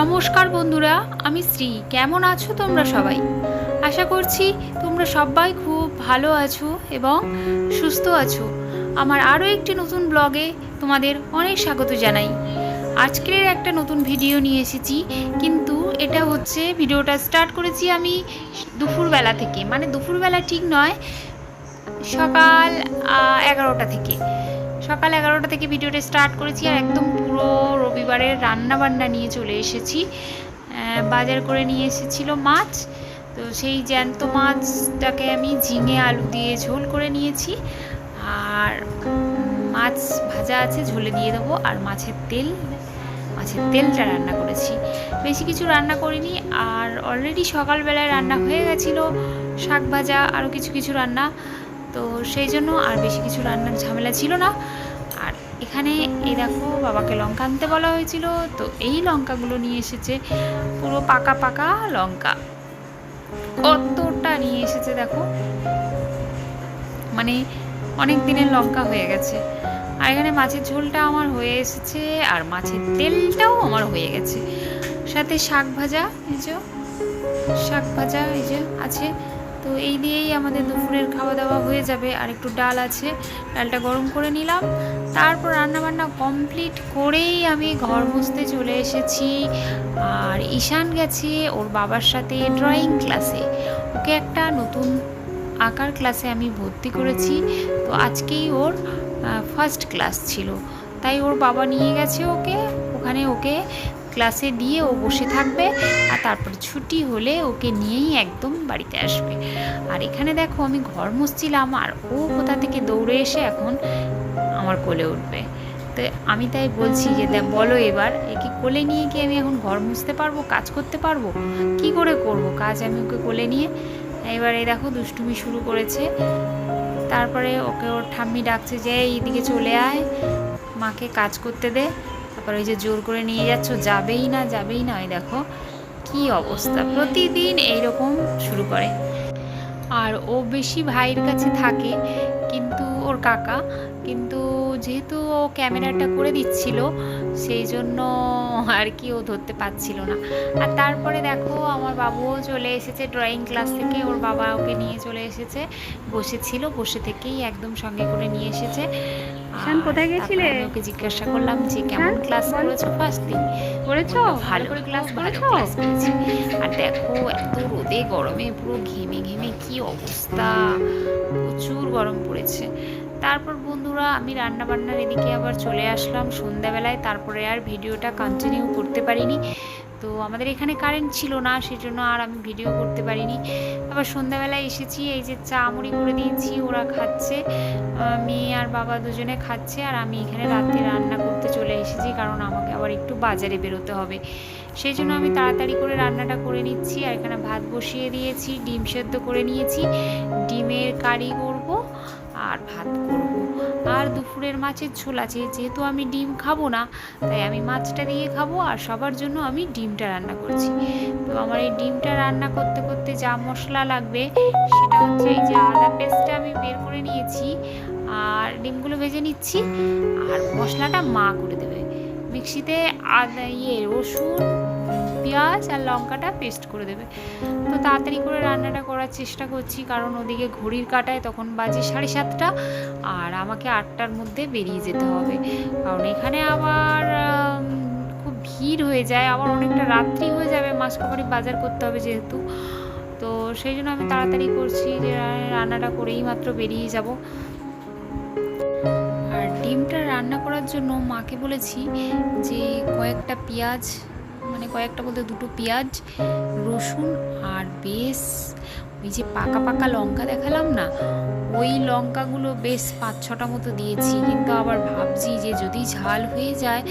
নমস্কার বন্ধুরা, আমি শ্রী। কেমন আছো তোমরা সবাই? আশা করছি তোমরা সবাই খুব ভালো আছো এবং সুস্থ আছো। আমার আরও একটি নতুন ব্লগে তোমাদের অনেক স্বাগত জানাই। আজকের একটা নতুন ভিডিও নিয়ে এসেছি, কিন্তু এটা হচ্ছে ভিডিওটা স্টার্ট করেছি আমি দুপুরবেলা থেকে। মানে দুপুরবেলা ঠিক নয়, সকাল এগারোটা থেকে। সকাল এগারোটা থেকে ভিডিওটা স্টার্ট করেছি আর একদম রবিবারের রান্না বান্না নিয়ে চলে এসেছি। বাজার করে নিয়ে এসেছিল মাছ। তো সেই জ্যান্ত মাছটাকে আমি ঝিঙে, আলু দিয়ে ঝোল করে নিয়েছি। আর মাছ ভাজা আছে, ঝোলে দিয়ে দেবো। আর মাছের তেল, মাছের তেলটা রান্না করেছি। বেশি কিছু রান্না করিনি। আর অলরেডি সকালবেলায় রান্না হয়ে গেছিল, শাক ভাজা আরও কিছু কিছু রান্না। তো সেই জন্য আর বেশি কিছু রান্নার ঝামেলা ছিল না। এখানে এই দেখো বাবাকে লঙ্কা আনতে বলা হয়েছিল। তো এই লঙ্কাগুলো নিয়ে এসেছে পুরো পাকা পাকা লঙ্কা। কতটা নিয়ে এসেছে দেখো। মানে অনেক দিনের লঙ্কা হয়ে গেছে। আর এখানে মাছের ঝোলটা আমার হয়ে এসেছে আর মাছের তেলটাও আমার হয়ে গেছে। সাথে শাক ভাজা, এই যে, শাক ভাজা, এই যে আছে। তো এই দিয়েই আমাদের দুপুরের খাওয়া দাওয়া হয়ে যাবে। আর একটু ডাল আছে, ডালটা গরম করে নিলাম। তারপর রান্নাবান্না কমপ্লিট করেই আমি ঘর মুছতে চলে এসেছি। আর ঈশান গেছে ওর বাবার সাথে ড্রয়িং ক্লাসে ওকে একটা নতুন আঁকার ক্লাসে আমি ভর্তি করেছি। তো আজকেই ওর ফার্স্ট ক্লাস ছিল। তাই ওর বাবা নিয়ে গেছে ওকে। ওখানে ওকে ক্লাসে দিয়ে ও বসে থাকবে আর তারপর ছুটি হলে ওকে নিয়েই একদম বাড়িতে আসবে। আর এখানে দেখো আমি ঘর মুছছিলাম আর ও কোথা থেকে দৌড়ে এসে এখন আমার কোলে উঠবে। তো আমি তাই বলছি যে বলো এবার, একে কোলে নিয়ে কি আমি এখন ঘর মুছতে পারব, কাজ করতে পারব? কি করে করব? কাজ আমি ওকে কোলে নিয়ে, এবার এই দেখো দুষ্টুমি শুরু করেছে। তারপরে ওকে ওর ঠাম্মি ডাকছে যে এইদিকে চলে আয়, মাকে কাজ করতে দে। তারপর ওই যে জোর করে নিয়ে যাচ্ছ, যাবেই না যাবেই না। ওই দেখো কি অবস্থা। প্রতিদিন এইরকম শুরু করে। আর ও বেশি ভাইয়ের কাছে থাকে কিন্তু ওর কাকা। কিন্তু যেহেতু ও ক্যামেরাটা করে দিচ্ছিল, সেই জন্য আর কি ও ধরতে পারছিল না। আর তারপরে দেখো আমার বাবুও চলে এসেছে ড্রয়িং ক্লাস থেকে। ওর বাবা ওকে নিয়ে চলে এসেছে। বসেছিল, বসে থেকেই একদম সঙ্গে করে নিয়ে এসেছে। শান, কোথায় গেছিলে? ওকে জিজ্ঞাসা করলাম যে কেমন ক্লাস। করেছ ফার্স্ট দিন? করেছ? ভালো করে ক্লাস করেছ আর দেখো এত রোদে গরমে পুরো ঘেমে ঘেমে কি অবস্থা? প্রচুর গরম পড়েছে। তারপর বন্ধুরা আমি রান্না বান্নার এদিকে আবার চলে আসলাম। সন্ধ্যাবেলায় তারপরে আর ভিডিওটা কন্টিনিউ করতে পারিনি। তো আমাদের এখানে কারেন্ট ছিল না, সেজন্য আর আমি ভিডিও করতে পারিনি। আবার সন্ধ্যাবেলায় এসেছি, এই যে চা মুড়ি করে দিয়েছি, ওরা খাচ্ছে। মেয়ে আর বাবা দুজনে খাচ্ছে, আর আমি এখানে রাতে রান্না করতে চলে এসেছি, কারণ আমাকে আবার একটু বাজারে বেরোতে হবে। সেই জন্য আমি তাড়াতাড়ি করে রান্নাটা করে নিচ্ছি, আর এখানে ভাত বসিয়ে দিয়েছি, ডিম সেদ্ধ করে নিয়েছি। ডিমের কারি করব, আর ভাত করব। আর দুপুরের মাছের ঝোল আছে। যেহেতু আমি ডিম খাব না, তাই আমি মাছটা দিয়ে খাব আর সবার জন্য আমি ডিমটা রান্না করছি। তো আমার এই ডিমটা রান্না করতে করতে যা মশলা লাগবে, সেটা হচ্ছে এই যে আদা পেস্টটা আমি বের করে নিয়েছি আর ডিমগুলো ভেজে নিচ্ছি আর মশলাটা মা করে দেবে। মিক্সিতে আদা ইয়ে রসুন পেঁয়াজ আর লঙ্কাটা পেস্ট করে দেবে। তো তাড়াতাড়ি করে রান্নাটা করার চেষ্টা করছি, কারণ ওদিকে ঘড়ির কাটায় তখন বাজে সাড়ে সাতটা আর আমাকে আটটার মধ্যে বেরিয়ে যেতে হবে। কারণ এখানে আবার খুব ভিড় হয়ে যায়, আবার অনেকটা রাত্রি হয়ে যাবে মাসকাবাড়ি বাজার করতে হবে যেহেতু। তো সেই জন্য আমি তাড়াতাড়ি করছি যে রান্নাটা করেই মাত্র বেরিয়ে যাব। আর ডিমটা রান্না করার জন্য মাকে বলেছি যে কয়েকটা পেঁয়াজ মানে কয়েকটা বলতে দুটো পেঁয়াজ, রসুন আর বেশ ওই যে পাকা পাকা লঙ্কা দেখালাম না? ওই লঙ্কাগুলো বেশ পাঁচ ছটা মতো দিয়েছি। কিন্তু আবার ভাবছি যে যদি ঝাল হয়ে যায়,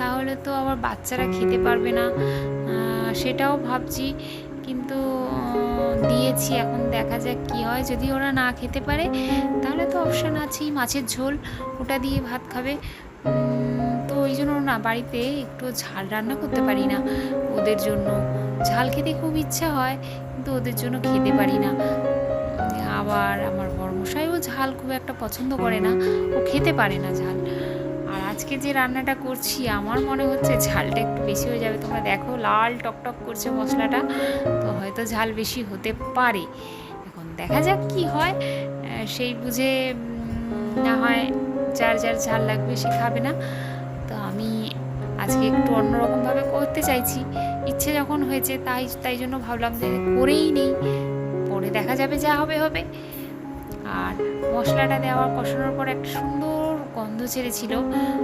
তাহলে তো আবার বাচ্চারা খেতে পারবে না। সেটাও ভাবছি। কিন্তু দিয়েছি। এখন দেখা যাক কী হয়। যদি ওরা না খেতে পারে, তাহলে তো অপশান আছেই। মাছের ঝোল ওটা দিয়ে ভাত খাবে। না, বাড়িতে একটু ঝাল রান্না করতে পারি না। ওদের জন্য ঝাল খেতে খুব ইচ্ছা হয়, কিন্তু ওদের জন্য খেতে পারি না। আবার আমার বড়মশাইও ঝাল খুব একটা পছন্দ করে না, ও খেতে পারে না ঝাল। আর আজকে যে রান্নাটা করছি, আমার মনে হচ্ছে ঝালটা একটু বেশি হয়ে যাবে। তোমরা দেখো, লাল টকটক করছে মশলাটা, তো হয়তো ঝাল বেশি হতে পারে। এখন দেখা যাক কি হয় সেই বুঝে না হয় যার যার ঝাল লাগবে সে খাবে না। তো আমি আজকে একটু অন্যরকমভাবে করতে চাইছি। ইচ্ছে যখন হয়েছে তাই তাই জন্য ভাবলাম যে করেই নেই। পরে দেখা যাবে যা হবে হবে। আর মশলাটা দেওয়ার, কষানোর পর একটা সুন্দর গন্ধ ছেড়েছিল।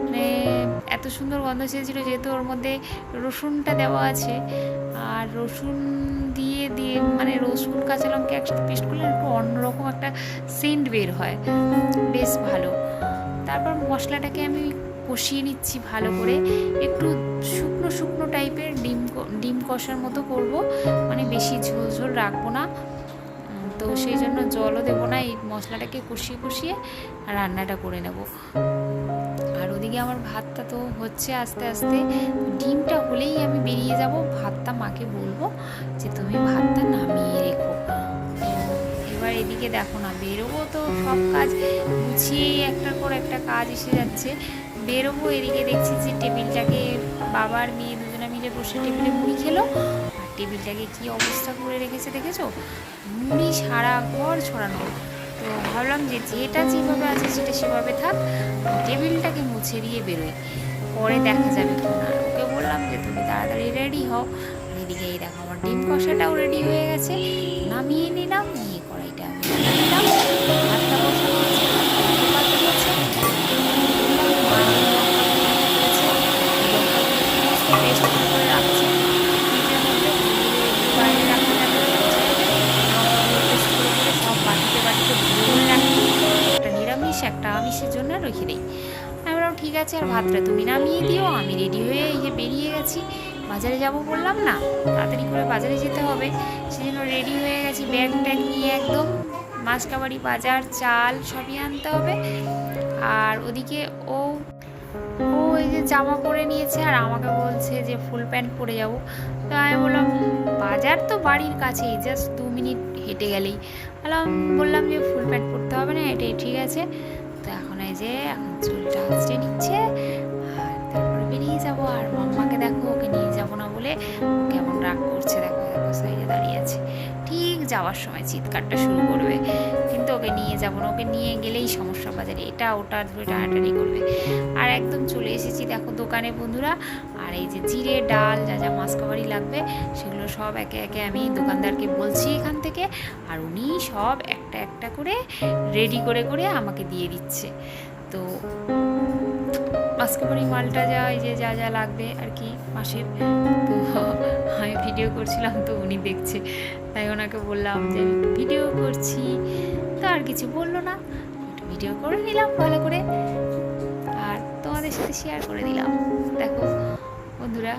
মানে এত সুন্দর গন্ধ ছেড়েছিল যেহেতু ওর মধ্যে রসুনটা দেওয়া আছে। আর রসুন দিয়ে দিয়ে মানে রসুন, কাঁচা লঙ্কা একসাথে পেস্ট করলে একটু অন্যরকম একটা সেন্ট বের হয়। বেশ ভালো। তারপর মশলাটাকে আমি কষিয়ে নিচ্ছি ভালো করে। একটু শুকনো শুকনো টাইপের ডিম ডিম কষার মতো করব। মানে বেশি ঝোল ঝোল রাখব না। তো সেই জন্য জলও দেবো না, এই মশলাটাকে কষিয়ে কষিয়ে রান্নাটা করে নেব। আর ওদিকে আমার ভাতটা তো হচ্ছে আস্তে আস্তে। ডিমটা হলেই আমি বেরিয়ে যাব, ভাতটা মাকে বলব যে তুমি ভাতটা নামিয়ে রেখো। এবার এদিকে দেখো না, বেরোবো তো সব কাজ, গুছিয়েই একটার পর একটা কাজ এসে যাচ্ছে। বেরোবো, এদিকে দেখছি যে টেবিলটাকে বাবার মেয়ে দুজনে মিলে বসে টেবিলে মুড়ি খেলো। আর টেবিলটাকে কি অবস্থা করে রেখেছে দেখেছ? মুড়ি সারা ঘর ছড়ানো। তো ভাবলাম যে যেটা যেভাবে আছে সেটা সেভাবে থাক, টেবিলটাকে মুছে দিয়ে বেরোই। পরে দেখা যাবে কি না। ওকে বললাম যে তুমি তাড়াতাড়ি রেডি হও। এদিকে এই দেখো, আমার ডিম কষাটাও রেডি হয়ে গেছে। নামিয়ে নিলাম আছে আর ভাতটা তুমি নামিয়ে দিও। আমি রেডি হয়ে এই যে বেরিয়ে গেছি। বাজারে যাব বললাম না, তাড়াতাড়ি করে বাজারে যেতে হবে। সেই জন্য রেডি হয়ে গেছি ব্যাগ ট্যাগ নিয়ে একদম। মাছকাবাড়ি বাজার, চাল সবই আনতে হবে। আর ওদিকে ও ও এই যে জামা পরে নিয়েছে আর আমাকে বলছে যে ফুল প্যান্ট পরে যাব। তো আমি বললাম, বাজার তো বাড়ির কাছেই জাস্ট দু মিনিট হেঁটে গেলেই। বললাম বললাম যে ফুল প্যান্ট পরতে হবে না, এটাই ঠিক আছে। যে এখন চুলটা আঁচড়ে নিচ্ছে। আর তারপরে বেরিয়ে যাব, আর মাম্মাকে দেখো, ওকে নিয়ে যাব না বলে কেমন রাগ করছে, দেখো দেখো, সাইডে দাঁড়িয়ে আছে। ঠিক যাওয়ার সময় চিৎকারটা শুরু করবে। কিন্তু ওকে নিয়ে যাব না, ওকে নিয়ে গেলেই সমস্যা বাজারে, এটা, ওটা ধরে টানাটানি করবে। আর একদম চলে এসেছি, দেখো, দোকানে, বন্ধুরা। আর এই যে জিরে, ডাল, যা যা মাসকাবারি লাগবে, সেগুলো সব একে একে আমি দোকানদারকে বলছি এখান থেকে। আর উনি সব একটা একটা করে রেডি করে করে আমাকে দিয়ে দিচ্ছে। তো আজকে মাসকাবারি মালটা যা, এই যে যা যা লাগবে আর কি মাসের। তো আমি ভিডিও করছিলাম, তো উনি দেখছে। তাই ওনাকে বললাম যে ভিডিও করছি। তো আর কিছু বলল না। ভিডিও করে নিলাম ভালো করে। আর তোমাদের সাথে শেয়ার করে দিলাম। দেখো, বন্ধুরা।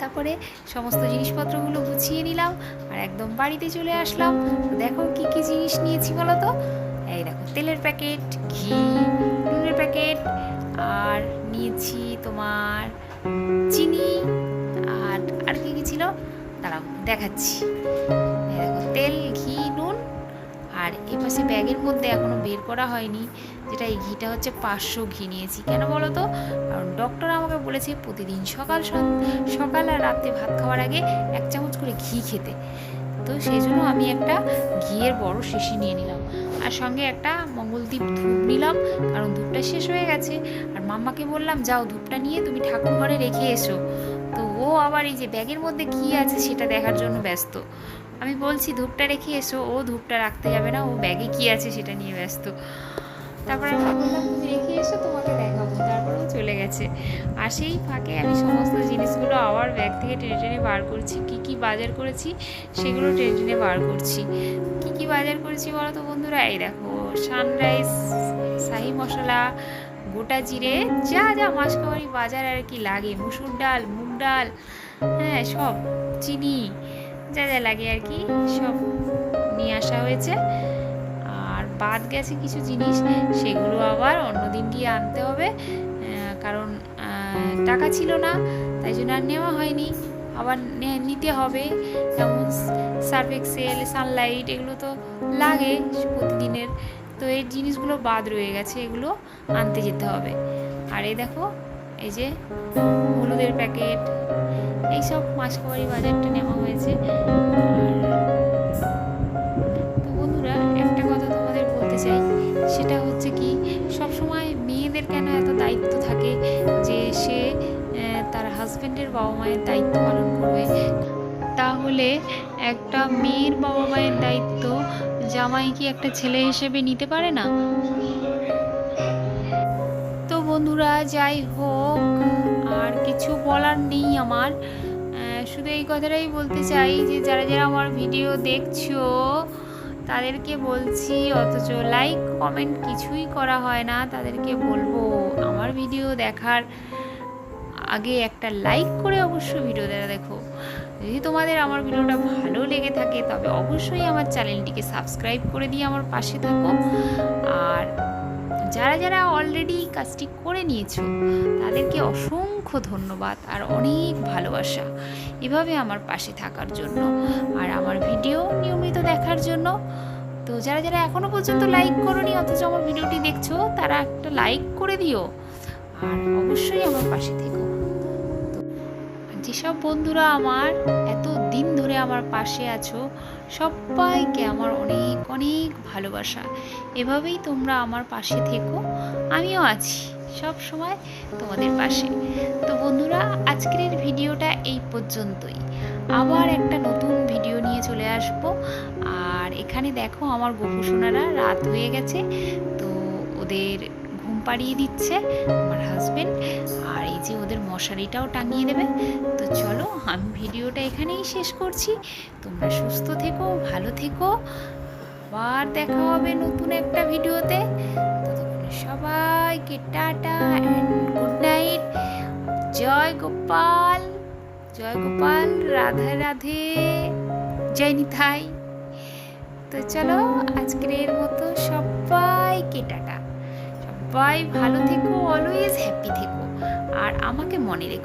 তারপরে সমস্ত জিনিসপত্রগুলো গুছিয়ে নিলাম আর একদম বাড়িতে চলে আসলাম। দেখো কি কি জিনিস নিয়েছি বলো তো? এই দেখো, তেলের প্যাকেট, ঘি, নুনের প্যাকেট, আর নিয়েছি তোমার চিনি, আর আর কি কি ছিল? দাঁড়াও, দেখাচ্ছি। এই দেখো, তেল, ঘি, নুন, আর এ পাশে ব্যাগের মধ্যে এখনও বের করা হয়নি, যেটা এই ঘিটা হচ্ছে পাঁচশো ঘি নিয়েছি। কেন বলো তো? কারণ ডক্টর আমাকে বলেছে প্রতিদিন সকাল সকাল আর রাতে ভাত খাওয়ার আগে এক চামচ করে ঘি খেতে। তো সেই জন্য আমি একটা ঘিয়ের বড় শিশি নিয়ে নিলাম। আর সঙ্গে একটা মঙ্গলদ্বীপ ধূপ নিলাম, কারণ ধূপটা শেষ হয়ে গেছে। আর মাম্মাকে বললাম, যাও ধূপটা নিয়ে তুমি ঠাকুর ঘরে রেখে এসো। তো ও আবার এই যে ব্যাগের মধ্যে কী আছে সেটা দেখার জন্য ব্যস্ত। আমি বলছি, ধূপটা রেখে এসো। ও ধূপটা রাখতে যাবে না, ও ব্যাগে কী আছে সেটা নিয়ে ব্যস্ত। তারপরে আমি বললাম, তুমি রেখে এসো, তোমাকে দেখাবো তারপরেও চলে গেছে। আর সেই ফাঁকে আমি সমস্ত জিনিসগুলো আবার ব্যাগ থেকে টেনে টেনে বার করছি। কি কি বাজার করেছি সেগুলো টেনে টেনে বার করছি। কি কি বাজার করেছি বলো তো বন্ধুরা? এই দেখো সানরাইজ শাহি মশলা, গোটা জিরে, যা যা মাসকাবারি বাজার আর কি লাগে। মুসুর ডাল, মুগ ডাল হ্যাঁ সব। চিনি, যা যা লাগে আর কি, সব নিয়ে আসা হয়েছে। বাদ গেছে কিছু জিনিস, সেগুলো আবার অন্যদিন গিয়ে আনতে হবে। কারণ টাকা ছিল না, তাই জন্য আর নেওয়া হয়নি। আবার নিতে হবে। যেমন সার্ফ এক্সেল, সানলাইট, এগুলো তো লাগে প্রতিদিনের। তো এই জিনিসগুলো বাদ রয়ে গেছে, এগুলো আনতে যেতে হবে। আর এই দেখো, এই যে হলুদের প্যাকেট, এইসব মাসকাবারি বাজারটা নেওয়া হয়েছে। সেটা হচ্ছে কি সব সময় মেয়েদের কেন এত দায়িত্ব থাকে যে সে তার হাজবেন্ডের বাবা মায়ের দায়িত্ব পালন করবে? তাহলে একটা মেয়ের বাবা মায়ের দায়িত্ব জামাই কি একটা ছেলে হিসেবে নিতে পারে না? তো বন্ধুরা, যাই হোক, আর কিছু বলার নেই আমার। শুধু এই কথাটাই বলতে চাই যে, যারা যারা আমার ভিডিও দেখছ তাদেরকে বলছি, অথচ লাইক কমেন্ট কিছুই করা হয় না। তাদেরকে বলব, আমার ভিডিও দেখার আগে একটা লাইক করে অবশ্যই ভিডিওটা দেখো। যদি তোমাদের আমার ভিডিওটা ভালো লেগে থাকে, তবে অবশ্যই আমার চ্যানেলটিকে সাবস্ক্রাইব করে দিয়ে আমার পাশে থাকো। আর যারা যারা অলরেডি কাজটি করে নিয়েছো, তাদেরকে অসংখ্য ধন্যবাদ আর অনেক ভালোবাসা। এভাবে আমার পাশে থাকার জন্য। আর আমার দেখার জন্য। তো যারা যারা এখনও পর্যন্ত লাইক করনি, অথচ আমার ভিডিওটি দেখছ, তারা একটা লাইক করে দিও। আর অবশ্যই আমার পাশে থেকো। যেসব বন্ধুরা আমার এত দিন ধরে আমার পাশে আছো, সবাইকে আমার অনেক অনেক ভালোবাসা। এভাবেই তোমরা আমার পাশে থেকো, আমিও আছি সব সময় তোমাদের পাশে। তো বন্ধুরা, আজকের ভিডিওটা এই পর্যন্তই। আবার একটা নতুন চলে আসব। আর এখানে দেখো আমার গোপুসোনারা রাত হয়ে গেছে। তো ওদের ঘুম পাড়িয়ে দিচ্ছে আমার হাজবেন্ড আর এই যে ওদের মশারিটাও টাঙিয়ে দেবে। তো চলো আমি ভিডিওটা এখানেই শেষ করছি। তোমরা সুস্থ থেকো, ভালো থেকো। আবার দেখা হবে নতুন একটা ভিডিওতে। সবাইকে টাটা অ্যান্ড গুড নাইট জয় গোপাল জয় গোপাল, রাধে রাধে। জয় তাই। তো চলো আজকের এর মতো সবাইকে টাটা। সবাই ভালো থেকো অলওয়েজ হ্যাপি থেকো। আর আমাকে মনে রেখো।